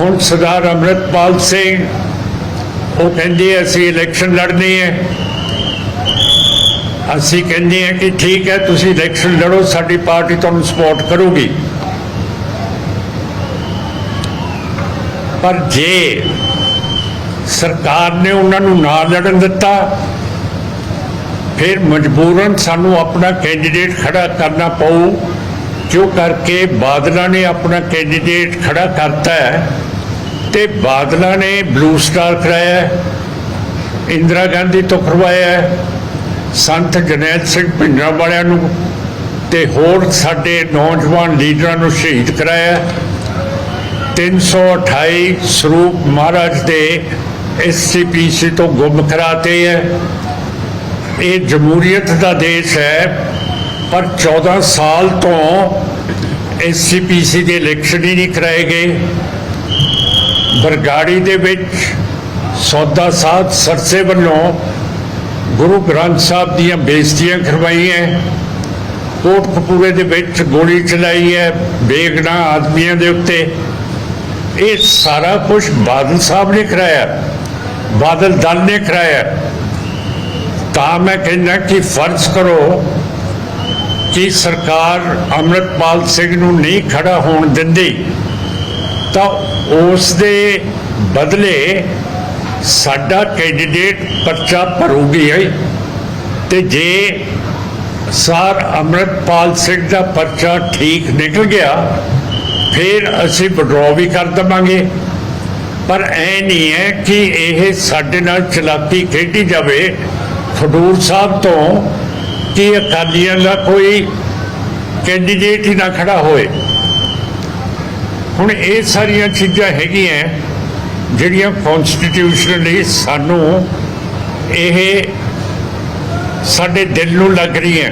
ਹੁਣ ਸਰਦਾਰ ਅੰਮ੍ਰਿਤਪਾਲ ਸਿੰਘ, ਉਹ ਕਹਿੰਦੇ ਅਸੀਂ ਇਲੈਕਸ਼ਨ ਲੜਨੀ ਹੈ ਅਸੀਂ ਕਹਿੰਦੇ ਹਾਂ ਕਿ ਠੀਕ ਹੈ, ਤੁਸੀਂ ਇਲੈਕਸ਼ਨ ਲੜੋ, ਸਾਡੀ ਪਾਰਟੀ ਤੁਹਾਨੂੰ ਸਪੋਰਟ ਕਰੂਗੀ। ਪਰ ਜੇ ਸਰਕਾਰ ਨੇ ਉਹਨਾਂ ਨੂੰ ਨਾ ਲੜਨ ਦਿੱਤਾ, ਫਿਰ ਮਜਬੂਰਨ ਸਾਨੂੰ ਆਪਣਾ ਕੈਂਡੀਡੇਟ ਖੜਾ ਕਰਨਾ ਪਊ ਕਿਉਂ ਕਰਕੇ ਬਾਦਲਾਂ ਨੇ ਆਪਣਾ ਕੈਂਡੀਡੇਟ ਖੜਾ ਕਰਤਾ ਹੈ। ਤੇ ਬਾਦਲਾਂ ਨੇ ਬਲੂ ਸਟਾਰ ਕਰਾਇਆ ਇੰਦਰਾ ਗਾਂਧੀ ਤੋਂ ਕਰਵਾਇਆ ਸੰਤ ਜਨੈਲ ਸਿੰਘ ਭਿੰਡਰਾਂ ਵਾਲਿਆਂ ਨੂੰ ਤੇ ਹੋਰ ਸਾਡੇ ਨੌਜਵਾਨ ਲੀਡਰਾਂ ਨੂੰ ਸ਼ਹੀਦ ਕਰਾਇਆ ਹੈ। 328 ਸਰੂਪ ਮਹਾਰਾਜ ਦੇ ਐਸਸੀਪੀਸੀ ਤੋਂ ਗੁੰਮ ਕਰਾਤੇ ਹੈ ਇਹ ਜਮਹੂਰੀਅਤ ਦਾ ਦੇਸ਼ ਹੈ, ਪਰ 14 ਸਾਲ ਤੋਂ ਐਸਸੀਪੀਸੀ ਦੇ ਇਲੈਕਸ਼ਨ ਹੀ ਨਹੀਂ ਕਰਾਏ ਗਏ ਬਰਗਾੜੀ ਦੇ ਵਿੱਚ ਸੌਦਾ ਸਾਧ ਸਰਸੇ ਵੱਲੋਂ ਗੁਰੂ ਗ੍ਰੰਥ ਸਾਹਿਬ ਦੀਆਂ ਬੇਇੱਜ਼ਤੀਆਂ ਕਰਵਾਈਆਂ ਕੋਟਕਪੂਰੇ ਦੇ ਵਿੱਚ ਗੋਲੀ ਚਲਾਈ ਹੈ ਬੇਗਨਾ ਆਦਮੀਆਂ ਦੇ ਉੱਤੇ। ਇਹ ਸਾਰਾ ਕੁਝ ਬਾਦਲ ਸਾਹਿਬ ਨੇ ਕਰਾਇਆ। ਬਾਦਲ ਦਲ ਨੇ ਕਰਾਇਆ। ਤਾਂ ਮੈਂ ਕਹਿੰਦਾ ਕਿ ਫਰਜ਼ ਕਰੋ ਕਿ ਸਰਕਾਰ ਅੰਮ੍ਰਿਤਪਾਲ ਸਿੰਘ ਨੂੰ ਨਹੀਂ ਖੜਾ ਹੋਣ ਦਿੰਦੀ। ਤਾਂ ਉਸ ਦੇ ਬਦਲੇ ਸਾਡਾ ਕੈਂਡੀਡੇਟ ਪਰਚਾ ਭਰੂਗੀ ਹੈ ਤੇ ਜੇ ਸਰ ਅੰਮ੍ਰਿਤਪਾਲ ਸਿੰਘ ਦਾ ਪਰਚਾ ਠੀਕ ਨਿਕਲ ਗਿਆ, ਫਿਰ ਅਸੀਂ ਵਿਡਰਾਅ ਵੀ ਕਰ ਦਵਾਂਗੇ। ਪਰ ਐ ਨਹੀਂ ਹੈ ਕਿ ਇਹ ਸਾਡੇ ਨਾਲ ਚਲਾਕੀ ਖੇਡੀ ਜਾਵੇ ਖਡੂਰ ਸਾਹਿਬ ਤੋਂ ਕਿ ਅਕਾਲੀਆਂ ਦਾ ਕੋਈ ਕੈਂਡੀਡੇਟ ਹੀ ਨਾ ਖੜਾ ਹੋਏ। ਹੁਣ ਇਹ ਸਾਰੀਆਂ ਚੀਜ਼ਾਂ ਹੈਗੀਆਂ ਜਿਹੜੀਆਂ ਕਨਸਟੀਟਿਊਸ਼ਨਲੀ ਸਾਨੂੰ ਇਹ ਸਾਡੇ ਦਿਲ ਨੂੰ ਲੱਗ ਰਹੀਆਂ।